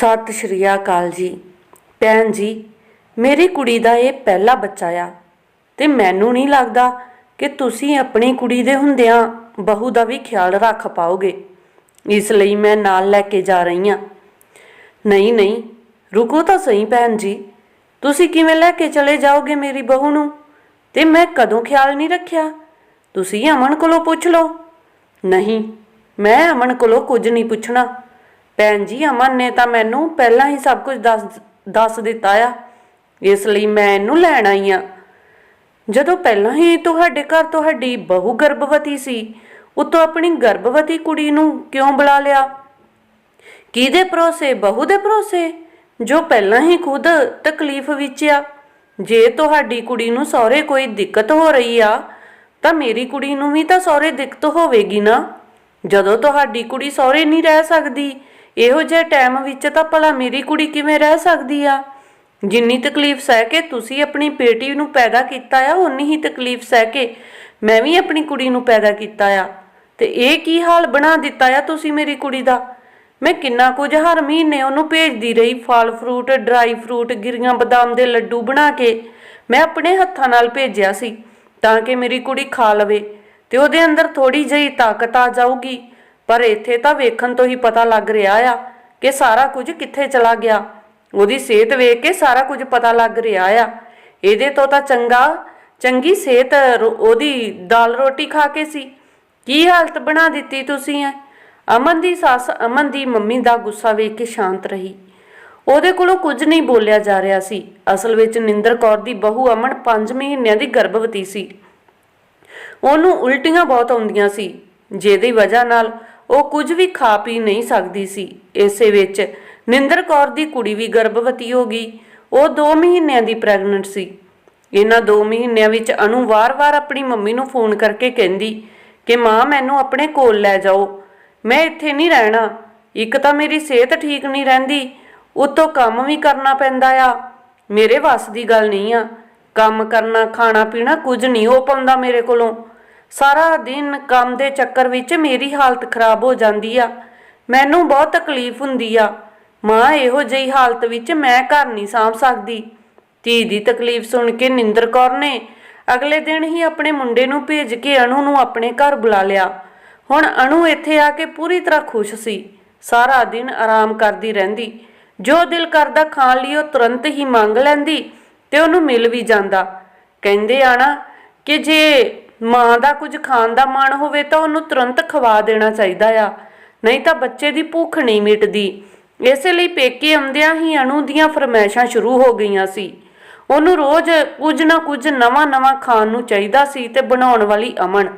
ਸਤਿ ਸ਼੍ਰੀ ਅਕਾਲ ਜੀ। ਭੈਣ ਜੀ, ਮੇਰੀ ਕੁੜੀ ਦਾ ਇਹ ਪਹਿਲਾ ਬੱਚਾ ਆ ਤੇ ਮੈਨੂੰ ਨਹੀਂ ਲੱਗਦਾ ਕਿ ਤੁਸੀਂ ਆਪਣੀ ਕੁੜੀ ਦੇ ਹੁੰਦਿਆਂ ਬਹੂ ਦਾ ਵੀ ਖਿਆਲ ਰੱਖ ਪਾਓਗੇ। ਇਸ ਲਈ ਮੈਂ ਨਾਲ ਲੈ ਕੇ ਜਾ ਰਹੀ ਹਾਂ। ਨਹੀਂ ਨਹੀਂ, ਰੁਕੋ ਤਾਂ ਸਹੀ ਭੈਣ ਜੀ। ਤੁਸੀਂ ਕਿਵੇਂ ਲੈ ਕੇ ਚਲੇ ਜਾਓਗੇ ਮੇਰੀ ਬਹੂ ਨੂੰ? ਤੇ ਮੈਂ ਕਦੋਂ ਖਿਆਲ ਨਹੀਂ ਰੱਖਿਆ? ਤੁਸੀਂ ਅਮਨ ਕੋਲੋਂ ਪੁੱਛ ਲਓ। ਨਹੀਂ, ਮੈਂ ਅਮਨ ਕੋਲੋਂ ਕੁਝ ਨਹੀਂ ਪੁੱਛਣਾ। ਭੈਣ ਜੀ, ਅਮਨ ਨੇ ਤਾਂ ਮੈਨੂੰ ਪਹਿਲਾਂ ਹੀ ਸਭ ਕੁਝ ਦੱਸ ਦੱਸ ਦਿੱਤਾ ਆ। ਇਸ ਲਈ ਮੈਂ ਇਹਨੂੰ ਲੈਣ ਆਈ ਆ। ਜਦੋਂ ਪਹਿਲਾਂ ਹੀ ਤੁਹਾਡੇ ਘਰ ਤੁਹਾਡੀ ਬਹੂ ਗਰਭਵਤੀ ਸੀ, ਉਤੋਂ ਆਪਣੀ ਗਰਭਵਤੀ ਕੁੜੀ ਨੂੰ ਕਿਉਂ ਬੁਲਾ ਲਿਆ? ਕਿਹਦੇ ਭਰੋਸੇ, ਬਹੂ ਦੇ ਭਰੋਸੇ? ਜੋ ਪਹਿਲਾਂ ਹੀ ਖੁਦ ਤਕਲੀਫ ਵਿੱਚ ਆ। ਜੇ ਤੁਹਾਡੀ ਕੁੜੀ ਨੂੰ ਸਹੁਰੇ ਕੋਈ ਦਿੱਕਤ ਹੋ ਰਹੀ ਆ, ਤਾਂ ਮੇਰੀ ਕੁੜੀ ਨੂੰ ਵੀ ਤਾਂ ਸਹੁਰੇ ਦਿੱਕਤ ਹੋਵੇਗੀ ਨਾ। ਜਦੋਂ ਤੁਹਾਡੀ ਕੁੜੀ ਸਹੁਰੇ ਨਹੀਂ ਰਹਿ ਸਕਦੀ ਇਹੋ ਜਿਹੇ ਟਾਈਮ ਵਿੱਚ ਤਾਂ ਭਲਾ ਮੇਰੀ ਕੁੜੀ ਕਿਵੇਂ ਰਹਿ ਸਕਦੀ ਆ? ਜਿੰਨੀ ਤਕਲੀਫ ਸਹਿ ਕੇ ਤੁਸੀਂ ਆਪਣੀ ਬੇਟੀ ਨੂੰ ਪੈਦਾ ਕੀਤਾ ਆ ਉਨੀ ਹੀ ਤਕਲੀਫ ਸਹਿ ਕੇ ਮੈਂ ਵੀ ਆਪਣੀ ਕੁੜੀ ਨੂੰ ਪੈਦਾ ਕੀਤਾ ਆ। ਤੇ ਇਹ ਕੀ ਹਾਲ ਬਣਾ ਦਿੱਤਾ ਆ ਤੁਸੀਂ ਮੇਰੀ ਕੁੜੀ ਦਾ? ਮੈਂ ਕਿੰਨਾ ਕੁਝ ਹਰ ਮਹੀਨੇ ਉਹਨੂੰ ਭੇਜਦੀ ਰਹੀ, ਫਲ ਫਰੂਟ, ਡਰਾਈ ਫਰੂਟ, ਗਿਰੀਆਂ ਬਦਾਮ ਦੇ ਲੱਡੂ ਬਣਾ ਕੇ ਮੈਂ ਆਪਣੇ ਹੱਥਾਂ ਨਾਲ ਭੇਜਿਆ ਸੀ ਤਾਂ ਕਿ ਮੇਰੀ ਕੁੜੀ ਖਾ ਲਵੇ ਤੇ ਉਹਦੇ ਅੰਦਰ ਥੋੜੀ ਜਿਹੀ ਤਾਕਤ ਆ ਜਾਊਗੀ। ਪਰ ਇੱਥੇ ਤਾਂ ਵੇਖਣ ਤੋਂ ਹੀ ਪਤਾ ਲੱਗ ਰਿਹਾ ਆ ਕਿ ਸਾਰਾ ਕੁਝ ਕਿੱਥੇ ਚਲਾ ਗਿਆ। ਉਹਦੀ ਸਿਹਤ ਵੇਖ ਕੇ ਸਾਰਾ ਕੁਝ ਪਤਾ ਲੱਗ ਰਿਹਾ ਆ। ਇਹਦੇ ਤੋਂ ਤਾਂ ਚੰਗਾ, ਚੰਗੀ ਸਿਹਤ ਉਹਦੀ ਦਾਲ ਰੋਟੀ ਖਾ ਕੇ ਸੀ। ਕੀ ਹਾਲਤ ਬਣਾ ਦਿੱਤੀ ਤੁਸੀਂ ਐ? ਅਮਨ ਦੀ ਸੱਸ, ਅਮਨ ਦੀ ਮੰਮੀ ਦਾ ਗੁੱਸਾ ਵੇਖ ਕੇ ਸ਼ਾਂਤ ਰਹੀ। ਉਹਦੇ ਕੋਲੋਂ ਕੁਝ ਨਹੀਂ ਬੋਲਿਆ ਜਾ ਰਿਹਾ ਸੀ। ਅਸਲ ਵਿੱਚ ਨਿੰਦਰ ਕੌਰ ਦੀ ਬਹੂ ਅਮਨ 5 ਮਹੀਨਿਆਂ ਦੀ ਗਰਭਵਤੀ ਸੀ। ਉਹਨੂੰ ਉਲਟੀਆਂ ਬਹੁਤ ਆਉਂਦੀਆਂ ਸੀ। ਜਿਹਦੀ ਵਜ੍ਹਾ ਨਾਲ ਉਹ ਕੁਝ ਵੀ ਖਾ ਪੀ ਨਹੀਂ ਸਕਦੀ ਸੀ। ਇਸੇ ਵਿੱਚ ਨਿੰਦਰ ਕੌਰ ਦੀ ਕੁੜੀ ਵੀ ਗਰਭਵਤੀ ਹੋ ਗਈ। ਉਹ 2 ਮਹੀਨਿਆਂ ਦੀ ਪ੍ਰੈਗਨੈਂਟ ਸੀ। ਇਹਨਾਂ 2 ਮਹੀਨਿਆਂ ਵਿੱਚ ਅਨੂ ਵਾਰ-ਵਾਰ ਆਪਣੀ ਮੰਮੀ ਨੂੰ ਫੋਨ ਕਰਕੇ ਕਹਿੰਦੀ ਕਿ ਮਾਂ, ਮੈਨੂੰ ਆਪਣੇ ਕੋਲ ਲੈ ਜਾਓ। ਮੈਂ ਇੱਥੇ ਨਹੀਂ ਰਹਿਣਾ। ਇੱਕ ਤਾਂ ਮੇਰੀ ਸਿਹਤ ਠੀਕ ਨਹੀਂ ਰਹਿੰਦੀ। ਉਤੋਂ ਕੰਮ ਵੀ ਕਰਨਾ ਪੈਂਦਾ ਆ। ਮੇਰੇ ਵੱਸ ਦੀ ਗੱਲ ਨਹੀਂ ਆ। ਕੰਮ ਕਰਨਾ, ਖਾਣਾ ਪੀਣਾ ਕੁਝ ਨਹੀਂ ਹੋ ਪਾਉਂਦਾ ਮੇਰੇ ਕੋਲੋਂ। ਸਾਰਾ ਦਿਨ ਕੰਮ ਦੇ ਚੱਕਰ ਵਿੱਚ ਮੇਰੀ ਹਾਲਤ ਖਰਾਬ ਹੋ ਜਾਂਦੀ ਆ। ਮੈਨੂੰ ਬਹੁਤ ਤਕਲੀਫ ਹੁੰਦੀ ਆ। ਮਾਂ, ਇਹੋ ਜਿਹੀ ਹਾਲਤ ਵਿੱਚ ਮੈਂ ਘਰ ਨਹੀਂ ਸਾਂਭ ਸਕਦੀ। ਧੀ ਦੀ ਤਕਲੀਫ ਸੁਣ ਕੇ ਨਿੰਦਰ ਕੌਰ ਨੇ ਅਗਲੇ ਦਿਨ ਹੀ ਆਪਣੇ ਮੁੰਡੇ ਨੂੰ ਭੇਜ ਕੇ ਅਣੂ ਨੂੰ ਆਪਣੇ ਘਰ ਬੁਲਾ ਲਿਆ। ਹੁਣ ਅਣੂ ਇੱਥੇ ਆ ਕੇ ਪੂਰੀ ਤਰ੍ਹਾਂ ਖੁਸ਼ ਸੀ। ਸਾਰਾ ਦਿਨ ਆਰਾਮ ਕਰਦੀ ਰਹਿੰਦੀ। ਜੋ ਦਿਲ ਕਰਦਾ ਖਾਣ ਲਈ ਉਹ ਤੁਰੰਤ ਹੀ ਮੰਗ ਲੈਂਦੀ ਤੇ ਉਹਨੂੰ ਮਿਲ ਵੀ ਜਾਂਦਾ। ਕਹਿੰਦੇ ਆ ਨਾ ਕਿ ਜੇ ਮਾਂ ਦਾ ਕੁਝ ਖਾਣ ਦਾ ਮਨ ਹੋਵੇ ਤਾਂ ਉਹਨੂੰ ਤੁਰੰਤ ਖਵਾ ਦੇਣਾ ਚਾਹੀਦਾ ਆ। ਨਹੀਂ ਤਾਂ ਬੱਚੇ ਦੀ ਭੁੱਖ ਨਹੀਂ ਮਿਟਦੀ। ਇਸੇ ਲਈ ਪੇਕੇ ਆਉਂਦਿਆਂ ਹੀ ਅਣੂ ਦੀਆਂ ਫਰਮਾਇਸ਼ਾਂ ਸ਼ੁਰੂ ਹੋ ਗਈਆਂ ਸੀ। ਉਹਨੂੰ ਰੋਜ਼ ਕੁਝ ਨਾ ਕੁਝ ਨਵਾਂ-ਨਵਾਂ ਖਾਣ ਨੂੰ ਚਾਹੀਦਾ ਸੀ ਤੇ ਬਣਾਉਣ ਵਾਲੀ ਅਮਨ,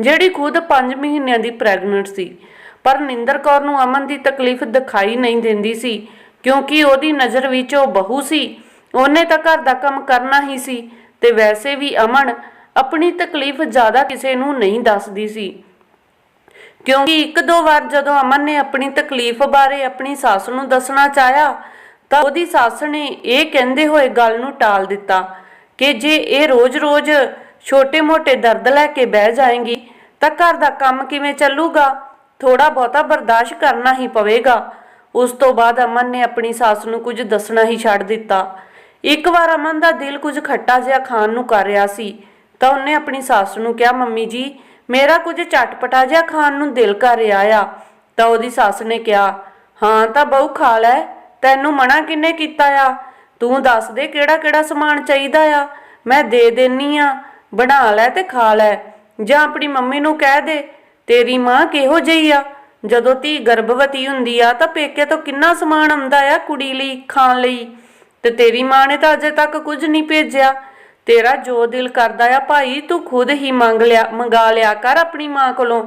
ਜਿਹੜੀ ਖੁਦ 5 ਮਹੀਨਿਆਂ ਦੀ ਪ੍ਰੈਗਨੈਂਟ ਸੀ। ਪਰ ਨਿੰਦਰ ਕੌਰ ਨੂੰ ਅਮਨ ਦੀ ਤਕਲੀਫ ਦਿਖਾਈ ਨਹੀਂ ਦਿੰਦੀ ਸੀ, ਕਿਉਂਕਿ ਉਹਦੀ ਨਜ਼ਰ ਵਿੱਚ ਉਹ ਬਹੂ ਸੀ। ਉਹਨੇ ਤਾਂ ਘਰ ਦਾ ਕੰਮ ਕਰਨਾ ਹੀ ਸੀ ਤੇ ਵੈਸੇ ਵੀ ਅਮਨ ਆਪਣੀ ਤਕਲੀਫ ਜ਼ਿਆਦਾ ਕਿਸੇ ਨੂੰ ਨਹੀਂ ਦੱਸਦੀ ਸੀ। ਕਿਉਂਕਿ ਇੱਕ ਦੋ ਵਾਰ ਜਦੋਂ ਅਮਨ ਨੇ ਆਪਣੀ ਤਕਲੀਫ ਬਾਰੇ ਆਪਣੀ ਸੱਸ ਨੂੰ ਦੱਸਣਾ ਚਾਹਿਆ, ਤਾਂ ਉਹਦੀ ਸੱਸ ਨੇ ਇਹ ਕਹਿੰਦੇ ਹੋਏ ਗੱਲ ਨੂੰ ਟਾਲ ਦਿੱਤਾ ਕਿ ਜੇ ਇਹ ਰੋਜ਼-ਰੋਜ਼ ਛੋਟੇ-ਮੋਟੇ ਦਰਦ ਲੈ ਕੇ ਬਹਿ ਜਾਏਗੀ, ਤਾਂ ਘਰ ਦਾ ਕੰਮ ਕਿਵੇਂ ਚੱਲੂਗਾ? ਥੋੜਾ ਬਹੁਤਾ ਬਰਦਾਸ਼ਤ ਕਰਨਾ ਹੀ ਪਵੇਗਾ। ਉਸ ਤੋਂ ਬਾਅਦ ਅਮਨ ਨੇ ਆਪਣੀ ਸੱਸ ਨੂੰ ਕੁਝ ਦੱਸਣਾ ਹੀ ਛੱਡ ਦਿੱਤਾ। ਇੱਕ ਵਾਰ ਅਮਨ ਦਾ ਦਿਲ ਕੁਝ ਖੱਟਾ ਜਿਹਾ ਖਾਣ ਨੂੰ ਕਰ ਰਿਹਾ ਸੀ। ਤਾਂ ਉਹਨੇ ਆਪਣੀ ਸੱਸ ਨੂੰ ਕਿਹਾ, ਮੰਮੀ ਜੀ, ਮੇਰਾ ਕੁਝ ਚਟਪਟਾ ਜਿਹਾ ਖਾਣ ਨੂੰ ਦਿਲ ਕਰ ਰਿਹਾ ਆ। ਤਾਂ ਉਹਦੀ ਸੱਸ ਨੇ ਕਿਹਾ, ਹਾਂ, ਤਾਂ ਬਹੁ ਖਾ ਲੈ, ਤੈਨੂੰ ਮਨਾ ਕਿੰਨੇ ਕੀਤਾ ਆ? ਤੂੰ ਦੱਸ ਦੇ ਕਿਹੜਾ ਕਿਹੜਾ ਸਮਾਨ ਚਾਹੀਦਾ ਆ? ਮੈਂ ਦੇ ਦੇਨੀ ਆ, ਬਣਾ ਲੈ ਤੇ ਖਾ ਲੈ। ਜਾਂ ਆਪਣੀ ਮੰਮੀ ਨੂੰ ਕਹਿ ਦੇ, ਤੇਰੀ ਮਾਂ ਕਿਹੋ ਜਿਹੀ ਆ? ਜਦੋਂ ਧੀ ਗਰਭਵਤੀ ਹੁੰਦੀ ਆ, ਤਾਂ ਪੇਕੇ ਤੋਂ ਕਿੰਨਾ ਸਮਾਨ ਆਉਂਦਾ ਆ ਕੁੜੀ ਲਈ, ਖਾਣ ਲਈ? ਤੇ ਤੇਰੀ ਮਾਂ ਨੇ ਤਾਂ ਅਜੇ ਤੱਕ ਕੁਝ ਨਹੀਂ ਭੇਜਿਆ। ਤੇਰਾ ਜੋ ਦਿਲ ਕਰਦਾ ਆ ਭਾਈ, ਤੂੰ ਖੁਦ ਹੀ ਮੰਗ ਲਿਆ, ਮੰਗਾ ਲਿਆ ਕਰ ਆਪਣੀ ਮਾਂ ਕੋਲੋਂ।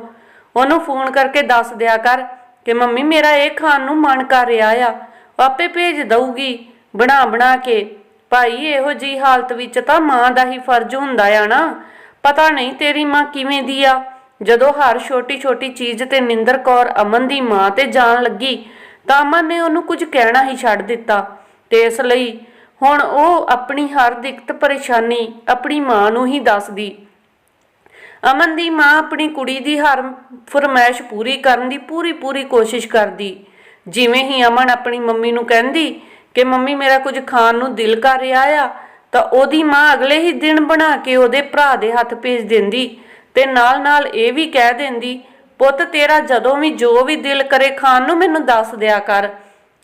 ਉਹਨੂੰ ਫੋਨ ਕਰਕੇ ਦੱਸ ਦਿਆ ਕਰ ਕਿ ਮੰਮੀ, ਮੇਰਾ ਇਹ ਖਾਣ ਨੂੰ ਮਨ ਕਰ ਰਿਹਾ ਆ। ਆਪੇ ਭੇਜ ਦਊਗੀ, ਬਣਾ ਬਣਾ ਕੇ। ਭਾਈ, ਇਹੋ ਜੀ ਹਾਲਤ ਵਿੱਚ ਤਾਂ ਮਾਂ ਦਾ ਹੀ ਫਰਜ਼ ਹੁੰਦਾ ਆ ਨਾ। ਪਤਾ ਨਹੀਂ ਤੇਰੀ ਮਾਂ ਕਿਵੇਂ ਦੀ ਆ। ਜਦੋਂ ਹਰ ਛੋਟੀ ਛੋਟੀ ਚੀਜ਼ ਤੇ ਨਿੰਦਰ ਕੌਰ ਅਮਨ ਦੀ ਮਾਂ ਤੇ ਜਾਣ ਲੱਗੀ, ਤਾਂ ਅਮਨ ਨੇ ਉਹਨੂੰ ਕੁਝ ਕਹਿਣਾ ਹੀ ਛੱਡ ਦਿੱਤਾ। ਤੇ ਇਸ ਲਈ ਹੁਣ ਉਹ ਆਪਣੀ ਹਰ ਦਿੱਕਤ ਪਰੇਸ਼ਾਨੀ ਆਪਣੀ ਮਾਂ ਨੂੰ ਹੀ ਦੱਸਦੀ। ਅਮਨ ਦੀ ਮਾਂ ਆਪਣੀ ਕੁੜੀ ਦੀ ਹਰ ਫਰਮਾਇਸ਼ ਪੂਰੀ ਕਰਨ ਦੀ ਪੂਰੀ ਪੂਰੀ ਕੋਸ਼ਿਸ਼ ਕਰਦੀ। ਜਿਵੇਂ ਹੀ ਅਮਨ ਆਪਣੀ ਮੰਮੀ ਨੂੰ ਕਹਿੰਦੀ ਕਿ ਮੰਮੀ ਮੇਰਾ ਕੁਝ ਖਾਣ ਨੂੰ ਦਿਲ ਕਰ ਰਿਹਾ ਆ, ਤਾਂ ਉਹਦੀ ਮਾਂ ਅਗਲੇ ਹੀ ਦਿਨ ਬਣਾ ਕੇ ਉਹਦੇ ਭਰਾ ਦੇ ਹੱਥ ਭੇਜ ਦਿੰਦੀ ਤੇ ਨਾਲ-ਨਾਲ ਇਹ ਵੀ ਕਹਿ ਦਿੰਦੀ, ਪੁੱਤ ਤੇਰਾ ਜਦੋਂ ਵੀ ਜੋ ਵੀ ਦਿਲ ਕਰੇ ਖਾਣ ਨੂੰ ਮੈਨੂੰ ਦੱਸ ਦਿਆ ਕਰ।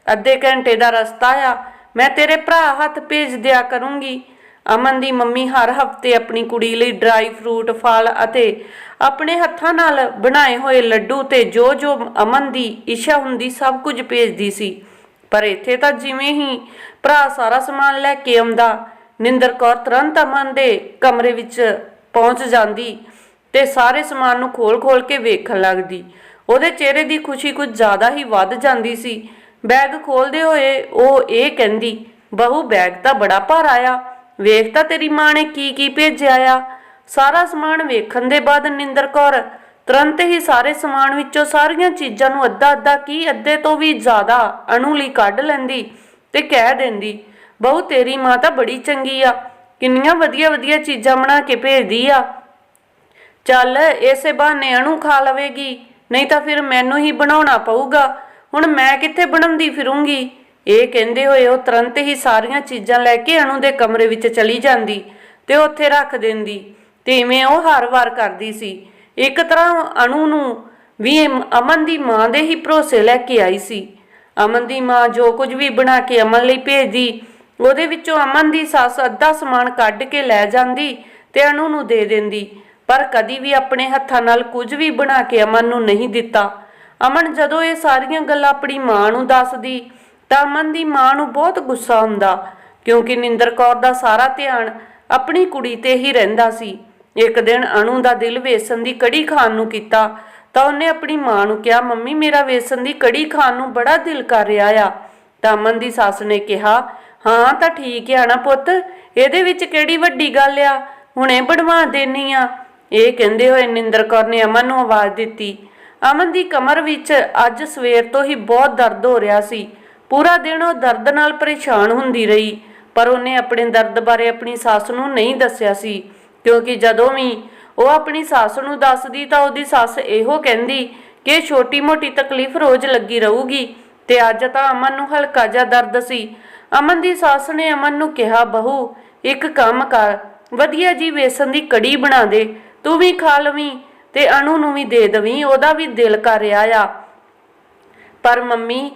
ਅੱਧੇ ਘੰਟੇ ਦਾ ਰਸਤਾ ਆ ਮੈਂ ਤੇਰੇ ਭਰਾ ਹੱਥ ਭੇਜ ਦਿਆ ਕਰੂੰਗੀ। ਅਮਨ ਦੀ ਮੰਮੀ ਹਰ ਹਫ਼ਤੇ ਆਪਣੀ ਕੁੜੀ ਲਈ ਡਰਾਈ ਫਰੂਟ, ਫਲ ਅਤੇ ਆਪਣੇ ਹੱਥਾਂ ਨਾਲ ਬਣਾਏ ਹੋਏ ਲੱਡੂ ਤੇ ਜੋ ਜੋ ਅਮਨ ਦੀ ਇੱਛਾ ਹੁੰਦੀ ਸਭ ਕੁਝ ਭੇਜਦੀ ਸੀ। ਪਰ ਇੱਥੇ ਤਾਂ ਜਿਵੇਂ ਹੀ ਭਰਾ ਸਾਰਾ ਸਮਾਨ ਲੈ ਕੇ ਆਉਂਦਾ, ਨਿੰਦਰ ਕੌਰ ਤੁਰੰਤ ਅਮਨ ਦੇ ਕਮਰੇ ਵਿੱਚ ਪਹੁੰਚ ਜਾਂਦੀ ਤੇ ਸਾਰੇ ਸਮਾਨ ਨੂੰ ਖੋਲ-ਖੋਲ ਕੇ ਵੇਖਣ ਲੱਗਦੀ। ਉਹਦੇ ਚਿਹਰੇ ਦੀ ਖੁਸ਼ੀ ਕੁਝ ਜ਼ਿਆਦਾ ਹੀ ਵੱਧ ਜਾਂਦੀ ਸੀ। ਬੈਗ ਖੋਲਦੇ ਹੋਏ ਉਹ ਇਹ ਕਹਿੰਦੀ, ਬਹੂ, ਬੈਗ ਤਾਂ ਬੜਾ ਭਾਰਾ ਆ। ਵੇਖ ਤਾਂ ਤੇਰੀ ਮਾਂ ਨੇ ਕੀ ਕੀ ਭੇਜਿਆ ਆ। ਸਾਰਾ ਸਮਾਨ ਵੇਖਣ ਦੇ ਬਾਅਦ ਨਿੰਦਰ ਕੌਰ, ਤੁਰੰਤ ਹੀ ਸਾਰੇ ਸਮਾਨ ਵਿੱਚੋਂ ਸਾਰੀਆਂ ਚੀਜ਼ਾਂ ਨੂੰ ਅੱਧਾ-ਅੱਧਾ ਕੀ ਅੱਧੇ ਤੋਂ ਵੀ ਜ਼ਿਆਦਾ ਅਣੂ ਲਈ ਕੱਢ ਲੈਂਦੀ ਤੇ ਕਹਿ ਦਿੰਦੀ, ਬਹੂ, ਤੇਰੀ ਮਾਂ ਤਾਂ ਬੜੀ ਚੰਗੀ ਆ। ਕਿੰਨੀਆਂ ਵਧੀਆ-ਵਧੀਆ ਚੀਜ਼ਾਂ ਬਣਾ ਕੇ ਭੇਜਦੀ ਆ। ਚੱਲ, ਇਸੇ ਬਹਾਨੇ ਅਣੂ ਖਾ ਲਵੇਗੀ। ਨਹੀਂ ਤਾਂ ਫਿਰ ਮੈਨੂੰ ਹੀ ਬਣਾਉਣਾ ਪਊਗਾ। ਹੁਣ ਮੈਂ ਕਿੱਥੇ ਬਣਾਉਂਦੀ ਫਿਰੂੰਗੀ? ਇਹ ਕਹਿੰਦੇ ਹੋਏ ਉਹ ਤੁਰੰਤ ਹੀ ਸਾਰੀਆਂ ਚੀਜ਼ਾਂ ਲੈ ਕੇ ਅਣੂ ਦੇ ਕਮਰੇ ਵਿੱਚ ਚਲੀ ਜਾਂਦੀ ਤੇ ਉੱਥੇ ਰੱਖ ਦਿੰਦੀ। ਤੇ ਇਵੇਂ ਉਹ ਹਰ ਵਾਰ ਕਰਦੀ ਸੀ। ਇੱਕ ਤਰ੍ਹਾਂ ਅਣੂ ਨੂੰ ਵੀ ਅਮਨ ਦੀ ਮਾਂ ਦੇ ਹੀ ਭਰੋਸੇ ਲੈ ਕੇ ਆਈ ਸੀ। ਅਮਨ ਦੀ ਮਾਂ ਜੋ ਕੁਝ ਵੀ ਬਣਾ ਕੇ ਅਮਨ ਲਈ ਭੇਜਦੀ, ਉਹਦੇ ਵਿੱਚੋਂ ਅਮਨ ਦੀ ਸੱਸ ਅੱਧਾ ਸਮਾਨ ਕੱਢ ਕੇ ਲੈ ਜਾਂਦੀ ਤੇ ਅਣੂ ਨੂੰ ਦੇ ਦਿੰਦੀ। ਪਰ ਕਦੀ ਵੀ ਆਪਣੇ ਹੱਥਾਂ ਨਾਲ ਕੁਝ ਵੀ ਬਣਾ ਕੇ ਅਮਨ ਨੂੰ ਨਹੀਂ ਦਿੱਤਾ। ਅਮਨ ਜਦੋਂ ਇਹ ਸਾਰੀਆਂ ਗੱਲਾਂ ਆਪਣੀ ਮਾਂ ਨੂੰ ਦੱਸਦੀ ਤਾਂ ਅਮਨ ਦੀ ਮਾਂ ਨੂੰ ਬਹੁਤ ਗੁੱਸਾ ਹੁੰਦਾ, ਕਿਉਂਕਿ ਨਿੰਦਰ ਕੌਰ ਦਾ ਸਾਰਾ ਧਿਆਨ ਆਪਣੀ ਕੁੜੀ ਤੇ ਹੀ ਰਹਿੰਦਾ ਸੀ। ਇੱਕ ਦਿਨ ਅਣੂ ਦਾ ਦਿਲ ਵੇਸਣ ਦੀ ਕੜੀ ਖਾਣ ਨੂੰ ਕੀਤਾ ਤਾਂ ਉਹਨੇ ਆਪਣੀ ਮਾਂ ਨੂੰ ਕਿਹਾ, ਮੰਮੀ, ਮੇਰਾ ਵੇਸਣ ਦੀ ਕੜੀ ਖਾਣ ਨੂੰ ਬੜਾ ਦਿਲ ਕਰ ਰਿਹਾ ਆ। ਤਾਂ ਅਮਨ ਦੀ ਸੱਸ ਨੇ ਕਿਹਾ, ਹਾਂ, ਤਾਂ ਠੀਕ ਹੈ ਨਾ ਪੁੱਤ, ਇਹਦੇ ਵਿੱਚ ਕਿਹੜੀ ਵੱਡੀ ਗੱਲ ਆ? ਹੁਣੇ ਬਣਵਾ ਦੇਣੀ ਆ। ਇਹ ਕਹਿੰਦੇ ਹੋਏ ਨਿੰਦਰ ਕੌਰ ਨੇ ਅਮਨ ਨੂੰ ਆਵਾਜ਼ ਦਿੱਤੀ ਅਮਨ ਦੀ ਕਮਰ ਵਿੱਚ ਅੱਜ ਸਵੇਰ ਤੋਂ ਹੀ ਬਹੁਤ ਦਰਦ ਹੋ ਰਿਹਾ ਸੀ। ਪੂਰਾ ਦਿਨ ਉਹ ਦਰਦ ਨਾਲ ਪਰੇਸ਼ਾਨ ਹੁੰਦੀ ਰਹੀ, ਪਰ ਉਹਨੇ ਆਪਣੇ ਦਰਦ ਬਾਰੇ ਆਪਣੀ ਸੱਸ ਨੂੰ ਨਹੀਂ ਦੱਸਿਆ ਸੀ, ਕਿਉਂਕਿ ਜਦੋਂ ਵੀ ਉਹ ਆਪਣੀ ਸੱਸ ਨੂੰ ਦੱਸਦੀ ਤਾਂ ਉਹਦੀ ਸੱਸ ਇਹੋ ਕਹਿੰਦੀ ਕਿ ਛੋਟੀ-ਮੋਟੀ ਤਕਲੀਫ ਰੋਜ਼ ਲੱਗੀ ਰਹੂਗੀ ਤੇ ਅੱਜ ਤਾਂ ਅਮਨ ਨੂੰ ਹਲਕਾ ਜਿਹਾ ਦਰਦ ਸੀ। ਅਮਨ ਦੀ ਸੱਸ ਨੇ ਅਮਨ ਨੂੰ ਕਿਹਾ, ਬਹੂ, ਇੱਕ ਕੰਮ ਕਰ, ਵਧੀਆ ਜੀ ਵੇਸਣ ਦੀ ਕੜੀ ਬਣਾ ਦੇ, ਤੂੰ ਵੀ ਖਾ ਲਵੀਂ। ਤੇ ਅਣੂ ਨੂੰ ਵੀ ਦੇ ਦਵੀਂ, ਉਹਦਾ ਵੀ ਦਿਲ ਕਰ ਰਿਹਾ ਆ। ਪਰ ਮੰਮੀ,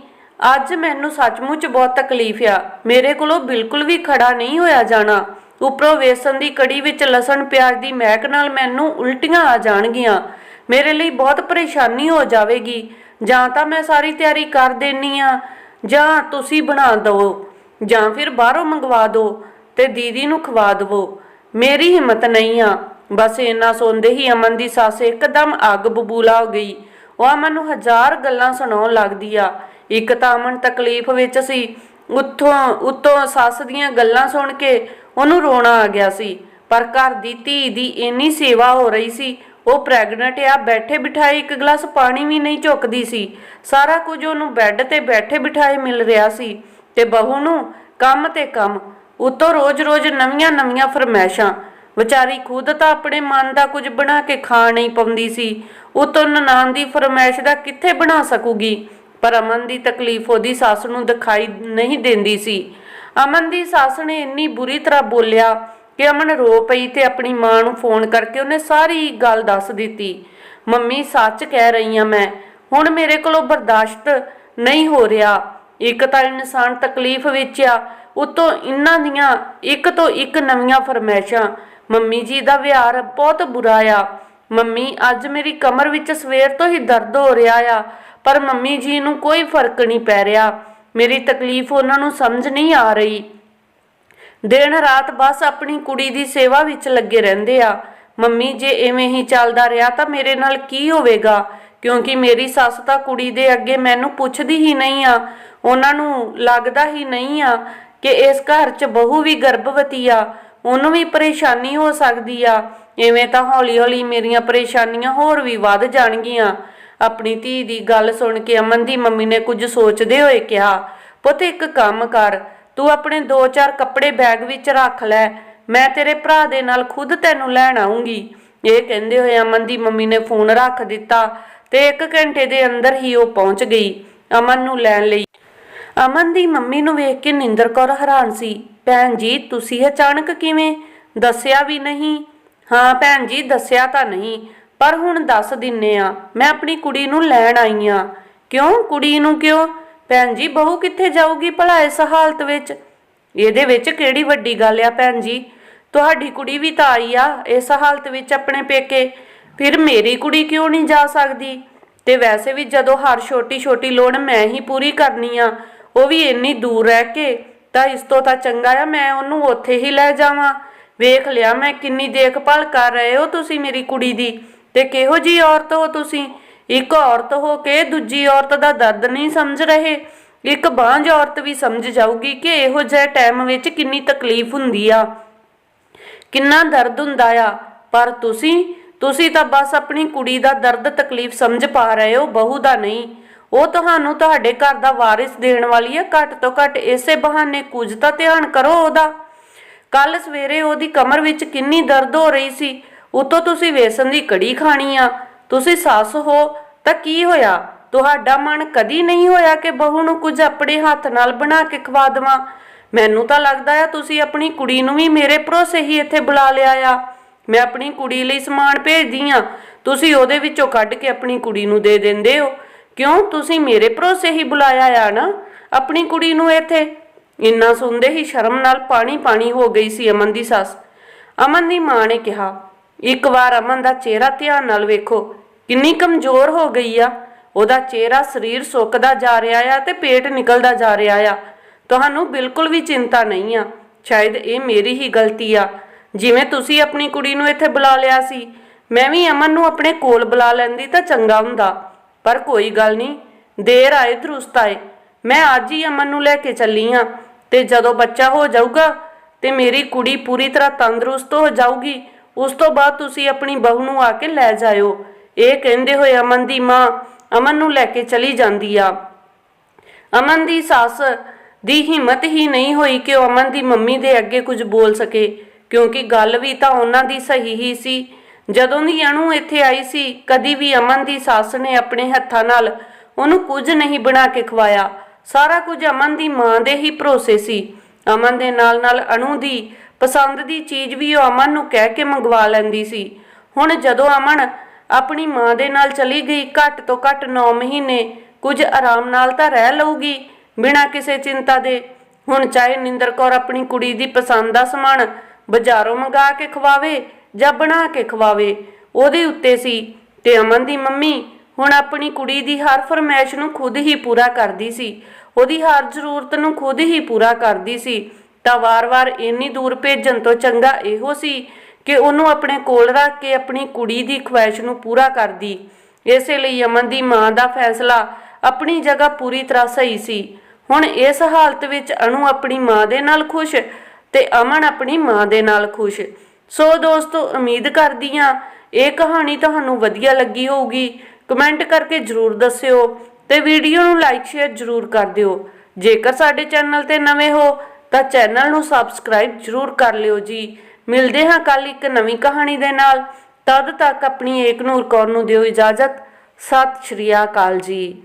ਅੱਜ ਮੈਨੂੰ ਸੱਚਮੁੱਚ ਬਹੁਤ ਤਕਲੀਫ ਆ। ਮੇਰੇ ਕੋਲੋਂ ਬਿਲਕੁਲ ਵੀ ਖੜਾ ਨਹੀਂ ਹੋਇਆ ਜਾਣਾ। ਉੱਪਰੋਂ ਵੇਸਣ ਦੀ ਕੜੀ ਵਿੱਚ ਲਸਣ, ਪਿਆਜ਼ ਦੀ ਮਹਿਕ ਨਾਲ ਮੈਨੂੰ ਉਲਟੀਆਂ ਆ ਜਾਣਗੀਆਂ। ਮੇਰੇ ਲਈ ਬਹੁਤ ਪਰੇਸ਼ਾਨੀ ਹੋ ਜਾਵੇਗੀ। ਜਾਂ ਤਾਂ ਮੈਂ ਸਾਰੀ ਤਿਆਰੀ ਕਰ ਦੇਣੀ ਆ, ਜਾਂ ਤੁਸੀਂ ਬਣਾ ਦਿਓ ਜਾਂ ਫਿਰ ਬਾਹਰੋਂ ਮੰਗਵਾ ਦਿਓ ਤੇ ਦੀਦੀ ਨੂੰ ਖਵਾ ਦਿਵੋ। ਮੇਰੀ ਹਿੰਮਤ ਨਹੀਂ ਆ। ਬਸ ਇੰਨਾ ਸੁਣਦੇ ਹੀ ਅਮਨ ਦੀ ਸੱਸ ਇੱਕਦਮ ਅੱਗ ਬਬੂਲਾ ਹੋ ਗਈ। ਉਹ ਅਮਨ ਨੂੰ ਹਜ਼ਾਰ ਗੱਲਾਂ ਸੁਣਾਉਣ ਲੱਗਦੀ ਆ। ਇੱਕ ਤਾਂ ਅਮਨ ਤਕਲੀਫ ਵਿੱਚ ਸੀ। ਉੱਥੋਂ, ਉੱਤੋਂ ਸੱਸ ਦੀਆਂ ਗੱਲਾਂ ਸੁਣ ਕੇ ਉਹਨੂੰ ਰੋਣਾ ਆ ਗਿਆ ਸੀ। ਪਰ ਘਰ ਦੀ ਧੀ ਦੀ ਇੰਨੀ ਸੇਵਾ ਹੋ ਰਹੀ ਸੀ। ਉਹ ਪ੍ਰੈਗਨੈਂਟ ਆ, ਬੈਠੇ ਬਿਠਾਏ ਇੱਕ ਗਲਾਸ ਪਾਣੀ ਵੀ ਨਹੀਂ ਝੁਕਦੀ ਸੀ। ਸਾਰਾ ਕੁਝ ਉਹਨੂੰ ਬੈੱਡ ਤੇ ਬੈਠੇ ਬਿਠਾਏ ਮਿਲ ਰਿਹਾ ਸੀ। ਤੇ ਬਹੂ ਨੂੰ ਕੰਮ ਤੇ ਕੰਮ। ਉਤੋਂ ਰੋਜ਼-ਰੋਜ਼ ਨਵੀਆਂ-ਨਵੀਆਂ ਫਰਮੈਸ਼ਾਂ ਵਿਚਾਰੀ ਖੁਦ ਤਾਂ ਆਪਣੇ ਮਨ ਦਾ ਕੁਝ ਬਣਾ ਕੇ ਖਾ ਨਹੀਂ ਪਾਉਂਦੀ ਸੀ। ਉਤੋਂ ਨਨਾਣ ਦੀ ਫਰਮੈਸ਼ ਦਾ ਕਿੱਥੇ ਬਣਾ ਸਕੂਗੀ? ਪਰ ਅਮਨ ਦੀ ਤਕਲੀਫ ਉਹਦੀ ਸੱਸ ਨੂੰ ਦਿਖਾਈ ਨਹੀਂ ਦਿੰਦੀ ਸੀ। ਅਮਨ ਦੀ ਸੱਸ ਨੇ ਇੰਨੀ ਬੁਰੀ ਤਰ੍ਹਾਂ ਬੋਲਿਆ ਕਿ ਅਮਨ ਰੋ ਪਈ ਤੇ ਆਪਣੀ ਮਾਂ ਨੂੰ ਫੋਨ ਕਰਕੇ ਉਹਨੇ ਸਾਰੀ ਗੱਲ ਦੱਸ ਦਿੱਤੀ। ਮੰਮੀ, ਸੱਚ ਕਹਿ ਰਹੀ ਆ ਮੈਂ, ਹੁਣ ਮੇਰੇ ਕੋਲੋਂ ਬਰਦਾਸ਼ਤ ਨਹੀਂ ਹੋ ਰਿਹਾ। ਇੱਕ ਤਾਂ ਇਨਸਾਨ ਤਕਲੀਫ ਵਿੱਚ ਆ, ਉਤੋਂ ਇਹਨਾਂ ਦੀਆਂ ਇੱਕ ਤੋਂ ਇੱਕ ਨਵੀਆਂ ਫਰਮਾਇਸ਼ਾਂ ਮੰਮੀ ਜੀ ਦਾ ਵਿਹਾਰ ਬਹੁਤ ਬੁਰਾ ਆ। ਮੰਮੀ, ਅੱਜ ਮੇਰੀ ਕਮਰ ਵਿੱਚ ਸਵੇਰ ਤੋਂ ਹੀ ਦਰਦ ਹੋ ਰਿਹਾ ਆ, ਪਰ ਮੰਮੀ ਜੀ ਨੂੰ ਕੋਈ ਫ਼ਰਕ ਨਹੀਂ ਪੈ ਰਿਹਾ। ਮੇਰੀ ਤਕਲੀਫ ਉਹਨਾਂ ਨੂੰ ਸਮਝ ਨਹੀਂ ਆ ਰਹੀ। ਦਿਨ ਰਾਤ ਬਸ ਆਪਣੀ ਕੁੜੀ ਦੀ ਸੇਵਾ ਵਿੱਚ ਲੱਗੇ ਰਹਿੰਦੇ ਆ। ਮੰਮੀ, ਜੇ ਐਵੇਂ ਹੀ ਚੱਲਦਾ ਰਿਹਾ ਤਾਂ ਮੇਰੇ ਨਾਲ ਕੀ ਹੋਵੇਗਾ? ਕਿਉਂਕਿ ਮੇਰੀ ਸੱਸ ਤਾਂ ਕੁੜੀ ਦੇ ਅੱਗੇ ਮੈਨੂੰ ਪੁੱਛਦੀ ਹੀ ਨਹੀਂ ਆ। ਉਹਨਾਂ ਨੂੰ ਲੱਗਦਾ ਹੀ ਨਹੀਂ ਆ ਕਿ ਇਸ ਘਰ 'ਚ ਬਹੂ ਵੀ ਗਰਭਵਤੀ ਆ। ਉਹਨੂੰ ਵੀ ਪਰੇਸ਼ਾਨੀ ਹੋ ਸਕਦੀ ਆ। ਐਵੇਂ ਤਾਂ ਹੌਲੀ-ਹੌਲੀ ਮੇਰੀਆਂ ਪਰੇਸ਼ਾਨੀਆਂ ਹੋਰ ਵੀ ਵੱਧ ਜਾਣਗੀਆਂ। ਆਪਣੀ ਧੀ ਦੀ ਗੱਲ ਸੁਣ ਕੇ ਅਮਨ ਦੀ ਮੰਮੀ ਨੇ ਕੁਝ ਸੋਚਦੇ ਹੋਏ ਕਿਹਾ, ਪੁੱਤ ਇੱਕ ਕੰਮ ਕਰ, ਤੂੰ ਆਪਣੇ ਦੋ ਚਾਰ ਕੱਪੜੇ ਬੈਗ ਵਿੱਚ ਰੱਖ ਲੈ। ਮੈਂ ਤੇਰੇ ਭਰਾ ਦੇ ਨਾਲ ਖੁਦ ਤੈਨੂੰ ਲੈਣ ਆਉਂਗੀ ਇਹ ਕਹਿੰਦੇ ਹੋਏ ਅਮਨ ਦੀ ਮੰਮੀ ਨੇ ਫੋਨ ਰੱਖ ਦਿੱਤਾ ਤੇ ਇੱਕ ਘੰਟੇ ਦੇ ਅੰਦਰ ਹੀ ਉਹ ਪਹੁੰਚ ਗਈ ਅਮਨ ਨੂੰ ਲੈਣ ਲਈ। ਅਮਨ ਦੀ ਮੰਮੀ ਨੂੰ ਵੇਖ ਕੇ ਨਿੰਦਰ ਕੌਰ ਹੈਰਾਨ ਸੀ। ਭੈਣ ਜੀ, ਤੁਸੀਂ ਅਚਾਨਕ ਕਿਵੇਂ? ਦੱਸਿਆ ਵੀ ਨਹੀਂ। ਹਾਂ ਭੈਣ ਜੀ, ਦੱਸਿਆ ਤਾਂ ਨਹੀਂ, ਪਰ ਹੁਣ ਦੱਸ ਦਿੰਨੇ ਆ, ਮੈਂ ਆਪਣੀ ਕੁੜੀ ਨੂੰ ਲੈਣ ਆਈ ਆ। ਕਿਉਂ? ਕੁੜੀ ਨੂੰ ਕਿਉਂ? ਭੈਣ ਜੀ, ਬਹੂ ਕਿੱਥੇ ਜਾਊਗੀ ਭਲਾ ਇਸ ਹਾਲਤ ਵਿੱਚ? ਇਹਦੇ ਵਿੱਚ ਕਿਹੜੀ ਵੱਡੀ ਗੱਲ ਆ ਭੈਣ ਜੀ? ਤੁਹਾਡੀ ਕੁੜੀ ਵੀ ਤਾਂ ਆਈ ਆ, ਇਸ ਹਾਲਤ ਵਿੱਚ ਆਪਣੇ ਪੇਕੇ। ਫਿਰ ਮੇਰੀ ਕੁੜੀ ਕਿਉਂ ਨਹੀਂ ਜਾ ਸਕਦੀ? ਤੇ ਵੈਸੇ ਵੀ ਜਦੋਂ ਹਰ ਛੋਟੀ ਛੋਟੀ ਲੋੜ ਮੈਂ ਹੀ ਪੂਰੀ ਕਰਨੀ ਆ, ਉਹ ਵੀ ਇੰਨੀ ਦੂਰ ਰਹਿ ਕੇ ਤਾਂ ਇਸ ਤੋਂ ਤਾਂ ਚੰਗਾ ਆ, ਮੈਂ ਉਹਨੂੰ ਉੱਥੇ ਹੀ ਲੈ ਜਾਵਾਂ। ਵੇਖ ਲਿਆ ਮੈਂ, ਕਿੰਨੀ ਦੇਖਭਾਲ ਕਰ ਰਹੇ ਹੋ ਤੁਸੀਂ ਮੇਰੀ ਕੁੜੀ ਦੀ। ਤੇ ਕਿਹੋ ਜੀ ਔਰਤ ਹੋ ਤੁਸੀਂ? ਇੱਕ ਔਰਤ ਹੋ ਕੇ ਦੂਜੀ ਔਰਤ ਦਾ ਦਰਦ ਨਹੀਂ ਸਮਝ ਰਹੇ। ਇੱਕ ਬਾਂਝ ਔਰਤ ਵੀ ਸਮਝ ਜਾਊਗੀ ਕਿ ਇਹੋ ਜਿਹੇ ਟਾਈਮ ਵਿੱਚ ਕਿੰਨੀ ਤਕਲੀਫ ਹੁੰਦੀ ਆ। ਕਿੰਨਾ ਦਰਦ ਹੁੰਦਾ ਆ। ਪਰ ਤੁਸੀਂ ਤੁਸੀਂ ਤਾਂ ਬਸ ਆਪਣੀ ਕੁੜੀ ਦਾ ਦਰਦ ਤਕਲੀਫ ਸਮਝ ਪਾ ਰਹੇ ਹੋ, ਬਹੂ ਦਾ ਨਹੀਂ। ਉਹ ਤੁਹਾਨੂੰ ਤੁਹਾਡੇ ਘਰ ਦਾ ਵਾਰਿਸ ਦੇਣ ਵਾਲੀ ਹੈ। ਘੱਟ ਤੋਂ ਘੱਟ ਇਸੇ ਬਹਾਨੇ ਕੁਝ ਤਾਂ ਧਿਆਨ ਕਰੋ ਉਹਦਾ। ਕੱਲ ਸਵੇਰੇ ਉਹਦੀ ਕਮਰ ਵਿੱਚ ਕਿੰਨੀ ਦਰਦ ਹੋ ਰਹੀ ਸੀ। ਉਤੋਂ ਤੁਸੀਂ ਵੇਸਣ ਦੀ ਕੜੀ ਖਾਣੀ ਆ। ਤੁਸੀਂ ਸੱਸ ਹੋ, ਤਾਂ ਕੀ ਹੋਇਆ? ਤੁਹਾਡਾ ਮਨ ਕਦੀ ਨਹੀਂ ਹੋਇਆ ਕਿ ਬਹੂ ਨੂੰ ਕੁਝ ਆਪਣੇ ਹੱਥ ਨਾਲ ਬਣਾ ਕੇ ਖਵਾ ਦੇਵਾਂ। ਮੈਨੂੰ ਤਾਂ ਲੱਗਦਾ ਆ ਤੁਸੀਂ ਆਪਣੀ ਕੁੜੀ ਨੂੰ ਵੀ ਮੇਰੇ ਭਰੋਸੇ ਹੀ ਇੱਥੇ ਬੁਲਾ ਲਿਆ ਆ। ਮੈਂ ਆਪਣੀ ਕੁੜੀ ਲਈ ਸਮਾਨ ਭੇਜਦੀ ਆ। ਤੁਸੀਂ ਉਹਦੇ ਵਿੱਚੋਂ ਕੱਢ ਕੇ ਆਪਣੀ ਕੁੜੀ ਨੂੰ ਦੇ ਦਿੰਦੇ ਹੋ। ਕਿਉਂ ਤੁਸੀਂ ਮੇਰੇ ਭਰੋਸੇ ਹੀ ਬੁਲਾਇਆ ਆ ਨਾ? ਆਪਣੀ ਕੁੜੀ ਨੂੰ ਇੱਥੇ? ਇੰਨਾ ਸੁਣਦੇ ਹੀ ਸ਼ਰਮ ਨਾਲ ਪਾਣੀ ਪਾਣੀ ਹੋ ਗਈ ਸੀ ਅਮਨ ਦੀ ਸੱਸ। ਅਮਨ ਦੀ ਮਾਂ ਨੇ ਕਿਹਾ, ਇੱਕ ਵਾਰ ਅਮਨ ਦਾ ਚਿਹਰਾ ਧਿਆਨ ਨਾਲ ਵੇਖੋ। ਕਿੰਨੀ ਕਮਜ਼ੋਰ ਹੋ ਗਈ ਆ। ਉਹਦਾ ਚਿਹਰਾ ਸਰੀਰ ਸੁੱਕਦਾ ਜਾ ਰਿਹਾ ਆ ਤੇ ਪੇਟ ਨਿਕਲਦਾ ਜਾ ਰਿਹਾ ਆ। ਤੁਹਾਨੂੰ ਬਿਲਕੁਲ ਵੀ ਚਿੰਤਾ ਨਹੀਂ ਆ। ਸ਼ਾਇਦ ਇਹ ਮੇਰੀ ਹੀ ਗਲਤੀ ਆ। ਜਿਵੇਂ ਤੁਸੀਂ ਆਪਣੀ ਕੁੜੀ ਨੂੰ ਇੱਥੇ ਬੁਲਾ ਲਿਆ ਸੀ। ਮੈਂ ਵੀ ਅਮਨ ਨੂੰ ਆਪਣੇ ਕੋਲ ਬੁਲਾ ਲੈਂਦੀ ਤਾਂ ਚੰਗਾ ਹੁੰਦਾ। ਪਰ ਕੋਈ ਗੱਲ ਨਹੀਂ, ਦੇਰ ਆਏ, ਦਰੁਸਤ ਆਏ। ਮੈਂ ਅੱਜ ਹੀ ਅਮਨ ਨੂੰ ਲੈ ਕੇ ਚੱਲੀ ਆ ਤੇ ਜਦੋਂ ਬੱਚਾ ਹੋ ਜਾਊਗਾ ਤੇ ਮੇਰੀ ਕੁੜੀ ਪੂਰੀ ਤਰ੍ਹਾਂ ਤੰਦਰੁਸਤ ਹੋ ਜਾਊਗੀ, ਉਸ ਤੋਂ ਬਾਅਦ ਤੁਸੀਂ ਆਪਣੀ ਬਹੂ ਨੂੰ ਆ ਕੇ ਲੈ ਜਾਇਓ। ਇਹ ਕਹਿੰਦੇ ਹੋਏ ਅਮਨ ਦੀ ਮਾਂ ਅਮਨ ਨੂੰ ਲੈ ਕੇ ਚਲੀ ਜਾਂਦੀ ਆ। ਅਮਨ ਦੀ ਸੱਸ ਦੀ ਹਿੰਮਤ ਹੀ ਨਹੀਂ ਹੋਈ ਕਿ ਉਹ ਅਮਨ ਦੀ ਮੰਮੀ ਦੇ ਅੱਗੇ ਕੁਝ ਬੋਲ ਸਕੇ, ਕਿਉਂਕਿ ਗੱਲ ਵੀ ਤਾਂ ਉਹਨਾਂ ਦੀ ਸਹੀ ਹੀ ਸੀ। ਜਦੋਂ ਦੀ ਅਣੂ ਇੱਥੇ ਆਈ ਸੀ, ਕਦੀ ਵੀ ਅਮਨ ਦੀ ਸੱਸ ਨੇ ਆਪਣੇ ਹੱਥਾਂ ਨਾਲ ਉਹਨੂੰ ਕੁਝ ਨਹੀਂ ਬਣਾ ਕੇ ਖਵਾਇਆ। ਸਾਰਾ ਕੁਝ ਅਮਨ ਦੀ ਮਾਂ ਦੇ ਹੀ ਭਰੋਸੇ ਸੀ। ਅਮਨ ਦੇ ਨਾਲ ਨਾਲ ਅਣੂ ਦੀ ਪਸੰਦ ਦੀ ਚੀਜ਼ ਵੀ ਉਹ ਅਮਨ ਨੂੰ ਕਹਿ ਕੇ ਮੰਗਵਾ ਲੈਂਦੀ ਸੀ। ਹੁਣ ਜਦੋਂ ਅਮਨ ਆਪਣੀ ਮਾਂ ਦੇ ਨਾਲ ਚਲੀ ਗਈ, ਘੱਟ ਤੋਂ ਘੱਟ 9 ਮਹੀਨੇ ਕੁਝ ਆਰਾਮ ਨਾਲ ਤਾਂ ਰਹਿ ਲਊਗੀ ਬਿਨਾਂ ਕਿਸੇ ਚਿੰਤਾ ਦੇ। ਹੁਣ ਚਾਹੇ ਨਿੰਦਰ ਕੌਰ ਆਪਣੀ ਕੁੜੀ ਦੀ ਪਸੰਦ ਦਾ ਸਮਾਨ ਬਾਜ਼ਾਰੋਂ ਮੰਗਾ ਕੇ ਖਵਾਵੇ ਜਾਂ ਬਣਾ ਕੇ ਖਵਾਵੇ। ਉਹਦੇ ਉੱਤੇ ਸੀ ਤੇ ਅਮਨ ਦੀ ਮੰਮੀ ਹੁਣ ਆਪਣੀ ਕੁੜੀ ਦੀ ਹਰ ਫਰਮਾਇਸ਼ ਨੂੰ ਖੁਦ ਹੀ ਪੂਰਾ ਕਰਦੀ ਸੀ। ਉਹਦੀ ਹਰ ਜ਼ਰੂਰਤ ਨੂੰ ਖੁਦ ਹੀ ਪੂਰਾ ਕਰਦੀ ਸੀ। ਤਾਂ ਵਾਰ-ਵਾਰ ਇੰਨੀ ਦੂਰ ਭੇਜਣ ਤੋਂ ਚੰਗਾ ਇਹੋ ਸੀ ਕਿ ਉਹਨੂੰ ਆਪਣੇ ਕੋਲ ਰੱਖ ਕੇ ਆਪਣੀ ਕੁੜੀ ਦੀ ਖੁਆਇਸ਼ ਨੂੰ ਪੂਰਾ ਕਰਦੀ। ਇਸੇ ਲਈ ਅਮਨ ਦੀ ਮਾਂ ਦਾ ਫੈਸਲਾ ਆਪਣੀ ਜਗ੍ਹਾ ਪੂਰੀ ਤਰ੍ਹਾਂ ਸਹੀ ਸੀ। ਹੁਣ ਇਸ ਹਾਲਤ ਵਿੱਚ ਅਣੂ ਆਪਣੀ ਮਾਂ ਦੇ ਨਾਲ ਖੁਸ਼ ਤੇ ਅਮਨ ਆਪਣੀ ਮਾਂ ਦੇ ਨਾਲ ਖੁਸ਼। ਸੋ ਦੋਸਤੋ, ਉਮੀਦ ਕਰਦੀ ਹਾਂ ਇਹ ਕਹਾਣੀ ਤੁਹਾਨੂੰ ਵਧੀਆ ਲੱਗੀ ਹੋਊਗੀ। ਕਮੈਂਟ ਕਰਕੇ ਜਰੂਰ ਦੱਸਿਓ ਤੇ ਵੀਡੀਓ ਨੂੰ ਲਾਈਕ, ਸ਼ੇਅਰ ਜਰੂਰ ਕਰ ਦਿਓ। ਜੇਕਰ ਸਾਡੇ ਚੈਨਲ ਤੇ ਨਵੇਂ ਹੋ, ਤਾਂ ਚੈਨਲ ਨੂੰ ਸਬਸਕ੍ਰਾਈਬ ਜਰੂਰ ਕਰ ਲਿਓ ਜੀ। ਮਿਲਦੇ ਹਾਂ ਕੱਲ ਇੱਕ ਨਵੀਂ ਕਹਾਣੀ ਦੇ ਨਾਲ। ਤਦ ਤੱਕ ਆਪਣੀ ਏਕਨੂਰ ਕੌਰ ਨੂੰ ਦਿਓ ਇਜਾਜ਼ਤ। ਸਤਿ ਸ਼੍ਰੀ ਅਕਾਲ ਜੀ।